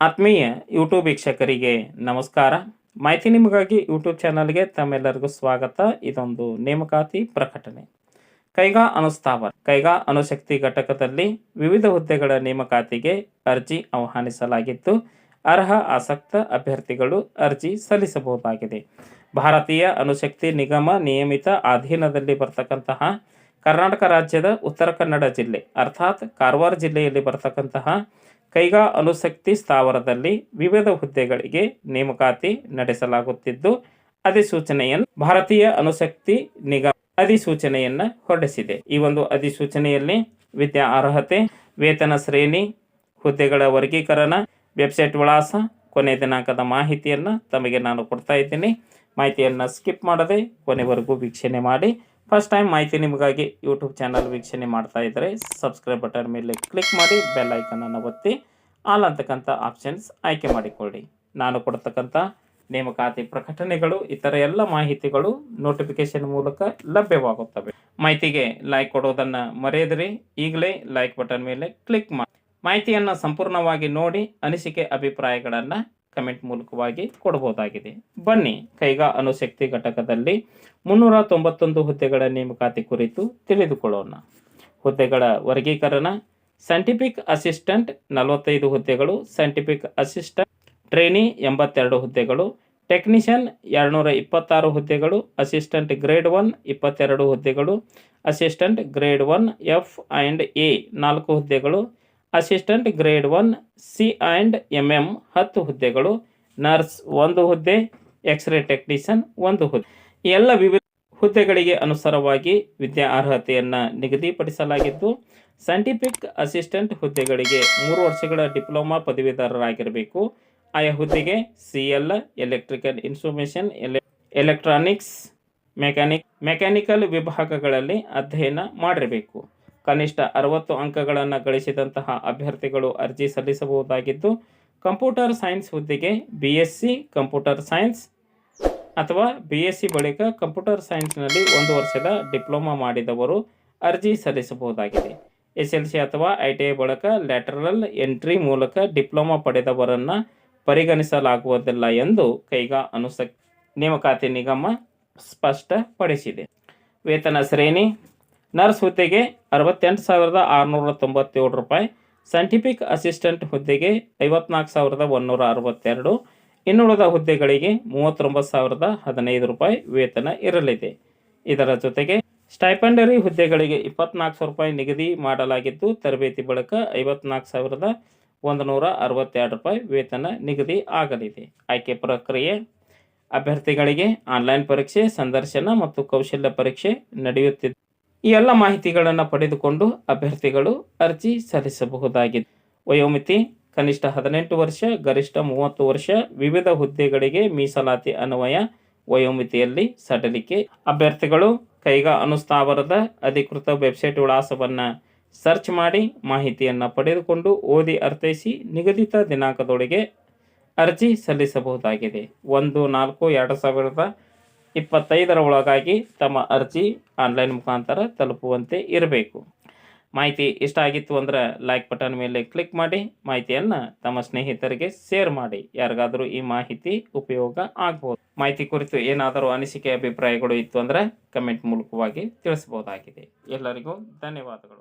ಆತ್ಮೀಯ ಯೂಟ್ಯೂಬ್ ವೀಕ್ಷಕರಿಗೆ ನಮಸ್ಕಾರ. ಮಾಹಿತಿ ನಿಮಗಾಗಿ ಯೂಟ್ಯೂಬ್ ಚಾನಲ್ಗೆ ತಮ್ಮೆಲ್ಲರಿಗೂ ಸ್ವಾಗತ. ಇದೊಂದು ನೇಮಕಾತಿ ಪ್ರಕಟಣೆ. ಕೈಗಾ ಅನುಸ್ಥಾಪನ ಕೈಗಾ ಅಣುಶಕ್ತಿ ಘಟಕದಲ್ಲಿ ವಿವಿಧ ಹುದ್ದೆಗಳ ನೇಮಕಾತಿಗೆ ಅರ್ಜಿ ಆಹ್ವಾನಿಸಲಾಗಿದ್ದು ಅರ್ಹ, ಆಸಕ್ತ ಅಭ್ಯರ್ಥಿಗಳು ಅರ್ಜಿ ಸಲ್ಲಿಸಬಹುದಾಗಿದೆ. ಭಾರತೀಯ ಅಣುಶಕ್ತಿ ನಿಗಮ ನಿಯಮಿತ ಅಧೀನದಲ್ಲಿ ಬರ್ತಕ್ಕಂತಹ ಕರ್ನಾಟಕ ರಾಜ್ಯದ ಉತ್ತರ ಕನ್ನಡ ಜಿಲ್ಲೆ, ಅರ್ಥಾತ್ ಕಾರವಾರ ಜಿಲ್ಲೆಯಲ್ಲಿ ಬರ್ತಕ್ಕಂತಹ ಕೈಗಾ ಅನುಸಕ್ತಿ ಸ್ಥಾವರದಲ್ಲಿ ವಿವಿಧ ಹುದ್ದೆಗಳಿಗೆ ನೇಮಕಾತಿ ನಡೆಸಲಾಗುತ್ತಿದ್ದು, ಅಧಿಸೂಚನೆಯನ್ನು ಭಾರತೀಯ ಅನುಸಕ್ತಿ ನಿಗಮ ಅಧಿಸೂಚನೆಯನ್ನು ಹೊರಡಿಸಿದೆ. ಈ ಒಂದು ಅಧಿಸೂಚನೆಯಲ್ಲಿ ವಿದ್ಯಾ ಅರ್ಹತೆ, ವೇತನ ಶ್ರೇಣಿ, ಹುದ್ದೆಗಳ ವರ್ಗೀಕರಣ, ವೆಬ್ಸೈಟ್ ವಿಳಾಸ, ಕೊನೆ ದಿನಾಂಕದ ಮಾಹಿತಿಯನ್ನು ತಮಗೆ ನಾನು ಕೊಡ್ತಾ ಇದ್ದೀನಿ. ಮಾಹಿತಿಯನ್ನು ಸ್ಕಿಪ್ ಮಾಡದೆ ಕೊನೆವರೆಗೂ ವೀಕ್ಷಣೆ ಮಾಡಿ. ಫಸ್ಟ್ ಟೈಮ್ ಮಾಹಿತಿ ನಿಮಗಾಗಿ ಯೂಟ್ಯೂಬ್ ಚಾನಲ್ ವೀಕ್ಷಣೆ ಮಾಡ್ತಾ ಇದ್ದರೆ ಸಬ್ಸ್ಕ್ರೈಬ್ ಬಟನ್ ಮೇಲೆ ಕ್ಲಿಕ್ ಮಾಡಿ ಬೆಲ್ ಐಕನನ್ನು ಒತ್ತಿ ಆಲ್ ಅಂತಕ್ಕಂಥ ಆಪ್ಷನ್ಸ್ ಆಯ್ಕೆ ಮಾಡಿಕೊಳ್ಳಿ. ನಾನು ಕೊಡ್ತಕ್ಕಂಥ ನೇಮಕಾತಿ ಪ್ರಕಟಣೆಗಳು, ಇತರ ಎಲ್ಲ ಮಾಹಿತಿಗಳು ನೋಟಿಫಿಕೇಶನ್ ಮೂಲಕ ಲಭ್ಯವಾಗುತ್ತವೆ. ಮಾಹಿತಿಗೆ ಲೈಕ್ ಕೊಡೋದನ್ನು ಮರೆಯದಿರಿ. ಈಗಲೇ ಲೈಕ್ ಬಟನ್ ಮೇಲೆ ಕ್ಲಿಕ್ ಮಾಡಿ ಮಾಹಿತಿಯನ್ನು ಸಂಪೂರ್ಣವಾಗಿ ನೋಡಿ ಅನಿಸಿಕೆ ಅಭಿಪ್ರಾಯಗಳನ್ನು ಕಮೆಂಟ್ ಮೂಲಕವಾಗಿ ಕೊಡಬಹುದಾಗಿದೆ. ಬನ್ನಿ, ಕೈಗಾ ಅಣುಶಕ್ತಿ ಘಟಕದಲ್ಲಿ ಮುನ್ನೂರ ತೊಂಬತ್ತೊಂದು ಹುದ್ದೆಗಳ ನೇಮಕಾತಿ ಕುರಿತು ತಿಳಿದುಕೊಳ್ಳೋಣ. ಹುದ್ದೆಗಳ ವರ್ಗೀಕರಣ, ಸೈಂಟಿಫಿಕ್ ಅಸಿಸ್ಟೆಂಟ್ ನಲವತ್ತೈದು ಹುದ್ದೆಗಳು, ಸೈಂಟಿಫಿಕ್ ಅಸಿಸ್ಟೆಂಟ್ ಟ್ರೈನಿ ಎಂಬತ್ತೆರಡು ಹುದ್ದೆಗಳು, ಟೆಕ್ನಿಷಿಯನ್ ಎರಡುನೂರ ಇಪ್ಪತ್ತಾರು ಹುದ್ದೆಗಳು, ಅಸಿಸ್ಟೆಂಟ್ ಗ್ರೇಡ್ ಒನ್ ಇಪ್ಪತ್ತೆರಡು ಹುದ್ದೆಗಳು, assistant grade one F and A ನಾಲ್ಕು ಹುದ್ದೆಗಳು assistant grade one C and M M ಹತ್ತು ಹುದ್ದೆಗಳು. ನರ್ಸ್ ಒಂದು ಹುದ್ದೆ ಎಕ್ಸ್ರೇ ಟೆಕ್ನಿಷಿಯನ್ ಒಂದು ಹುದ್ದೆ. ಎಲ್ಲ ವಿವಿಧ ಹುದ್ದೆಗಳಿಗೆ ಅನುಸಾರವಾಗಿ ವಿದ್ಯಾ ಅರ್ಹತೆಯನ್ನು ನಿಗದಿಪಡಿಸಲಾಗಿದ್ದು ಸೈಂಟಿಫಿಕ್ ಅಸಿಸ್ಟೆಂಟ್ ಹುದ್ದೆಗಳಿಗೆ ಮೂರು ವರ್ಷಗಳ ಡಿಪ್ಲೊಮಾ ಪದವೀಧರರಾಗಿರಬೇಕು. ಆಯಾ ಹುದ್ದೆಗೆ ಸಿ ಎಲ್ ಎಲೆಕ್ಟ್ರಿಕಲ್ ಇನ್ಫಾರ್ಮೇಷನ್ ಎಲೆ ಎಲೆಕ್ಟ್ರಾನಿಕ್ಸ್ ಮೆಕ್ಯಾನಿಕ್ ಮೆಕ್ಯಾನಿಕಲ್ ವಿಭಾಗಗಳಲ್ಲಿ ಅಧ್ಯಯನ ಮಾಡಿರಬೇಕು. ಕನಿಷ್ಠ ಅರವತ್ತು ಅಂಕಗಳನ್ನು ಗಳಿಸಿದಂತಹ ಅಭ್ಯರ್ಥಿಗಳು ಅರ್ಜಿ ಸಲ್ಲಿಸಬಹುದಾಗಿದ್ದು, ಕಂಪ್ಯೂಟರ್ ಸೈನ್ಸ್ ಹುದ್ದೆಗೆ B S C computer science ಅಥವಾ ಬಿ ಎಸ್ ಸಿ ಬಳಿಕ ಕಂಪ್ಯೂಟರ್ ಸೈನ್ಸ್ನಲ್ಲಿ ಒಂದು ವರ್ಷದ ಡಿಪ್ಲೊಮಾ ಮಾಡಿದವರು ಅರ್ಜಿ ಸಲ್ಲಿಸಬಹುದಾಗಿದೆ. ಎಸ್ ಎಲ್ ಸಿ ಅಥವಾ ಐ ಟಿ ಐ ಬಳಿಕ ಲ್ಯಾಟರಲ್ ಎಂಟ್ರಿ ಮೂಲಕ ಡಿಪ್ಲೊಮಾ ಪಡೆದವರನ್ನು ಪರಿಗಣಿಸಲಾಗುವುದಿಲ್ಲ ಎಂದು ಕೈಗಾ ಅನುಸ ನೇಮಕಾತಿ ನಿಗಮ ಸ್ಪಷ್ಟಪಡಿಸಿದೆ. ವೇತನ ಶ್ರೇಣಿ ನರ್ಸ್ ಹುದ್ದೆಗೆ ಅರವತ್ತೆಂಟು ಸಾವಿರದ ಆರುನೂರ ತೊಂಬತ್ತೇಳು ರೂಪಾಯಿ, ಸೈಂಟಿಫಿಕ್ ಅಸಿಸ್ಟೆಂಟ್ ಹುದ್ದೆಗೆ ಐವತ್ನಾಲ್ಕು ಸಾವಿರದ ಒಂದೂರ ಅರವತ್ತೆರಡು, ಇನ್ನುಳಿದ ಹುದ್ದೆಗಳಿಗೆ ಮೂವತ್ತೊಂಬತ್ತು ಸಾವಿರದ ಹದಿನೈದು ರೂಪಾಯಿ ವೇತನ ಇರಲಿದೆ. ಇದರ ಜೊತೆಗೆ ಸ್ಟೈಪಂಡರಿ ಹುದ್ದೆಗಳಿಗೆ ಇಪ್ಪತ್ನಾಲ್ಕು ಸಾವಿರ ರೂಪಾಯಿ ನಿಗದಿ ಮಾಡಲಾಗಿದ್ದು, ತರಬೇತಿ ಬಳಿಕ ಐವತ್ನಾಲ್ಕು ಸಾವಿರದ ಒಂದು ನೂರ ಅರವತ್ತೆರಡು ರೂಪಾಯಿ ವೇತನ ನಿಗದಿ ಆಗಲಿದೆ. ಆಯ್ಕೆ ಪ್ರಕ್ರಿಯೆ, ಅಭ್ಯರ್ಥಿಗಳಿಗೆ ಆನ್ಲೈನ್ ಪರೀಕ್ಷೆ, ಸಂದರ್ಶನ ಮತ್ತು ಕೌಶಲ್ಯ ಪರೀಕ್ಷೆ ನಡೆಯುತ್ತಿದೆ. ಈ ಎಲ್ಲ ಮಾಹಿತಿಗಳನ್ನು ಪಡೆದುಕೊಂಡು ಅಭ್ಯರ್ಥಿಗಳು ಅರ್ಜಿ ಸಲ್ಲಿಸಬಹುದಾಗಿದೆ. ವಯೋಮಿತಿ, ಕನಿಷ್ಠ ಹದಿನೆಂಟು ವರ್ಷ, ಗರಿಷ್ಠ ಮೂವತ್ತು ವರ್ಷ, ವಿವಿಧ ಹುದ್ದೆಗಳಿಗೆ ಮೀಸಲಾತಿ ಅನ್ವಯ, ವಯೋಮಿತಿಯಲ್ಲಿ ಸಡಲಿಕೆ. ಅಭ್ಯರ್ಥಿಗಳು ಕೈಗಾ ಅನುಸ್ಥಾವರದ ಅಧಿಕೃತ ವೆಬ್ಸೈಟ್ ವಿಳಾಸವನ್ನು ಸರ್ಚ್ ಮಾಡಿ ಮಾಹಿತಿಯನ್ನು ಪಡೆದುಕೊಂಡು ಓದಿ ಅರ್ಥೈಸಿ ನಿಗದಿತ ದಿನಾಂಕದೊಳಗೆ ಅರ್ಜಿ ಸಲ್ಲಿಸಬಹುದಾಗಿದೆ. ಒಂದು ನಾಲ್ಕು ಎರಡು ಸಾವಿರದ ಇಪ್ಪತ್ತೈದರ ಒಳಗಾಗಿ ತಮ್ಮ ಅರ್ಜಿ ಆನ್ಲೈನ್ ಮುಖಾಂತರ ತಲುಪುವಂತೆ ಇರಬೇಕು. ಮಾಹಿತಿ ಇಷ್ಟ ಆಗಿತ್ತು ಅಂದರೆ ಲೈಕ್ ಬಟನ್ ಮೇಲೆ ಕ್ಲಿಕ್ ಮಾಡಿ, ಮಾಹಿತಿಯನ್ನು ತಮ್ಮ ಸ್ನೇಹಿತರಿಗೆ ಶೇರ್ ಮಾಡಿ. ಯಾರಿಗಾದರೂ ಈ ಮಾಹಿತಿ ಉಪಯೋಗ ಆಗ್ಬೋದು. ಮಾಹಿತಿ ಕುರಿತು ಏನಾದರೂ ಅನಿಸಿಕೆ, ಅಭಿಪ್ರಾಯಗಳು ಇತ್ತು ಅಂದರೆ ಕಮೆಂಟ್ ಮೂಲಕವಾಗಿ ತಿಳಿಸ್ಬೋದಾಗಿದೆ ಎಲ್ಲರಿಗೂ ಧನ್ಯವಾದಗಳು.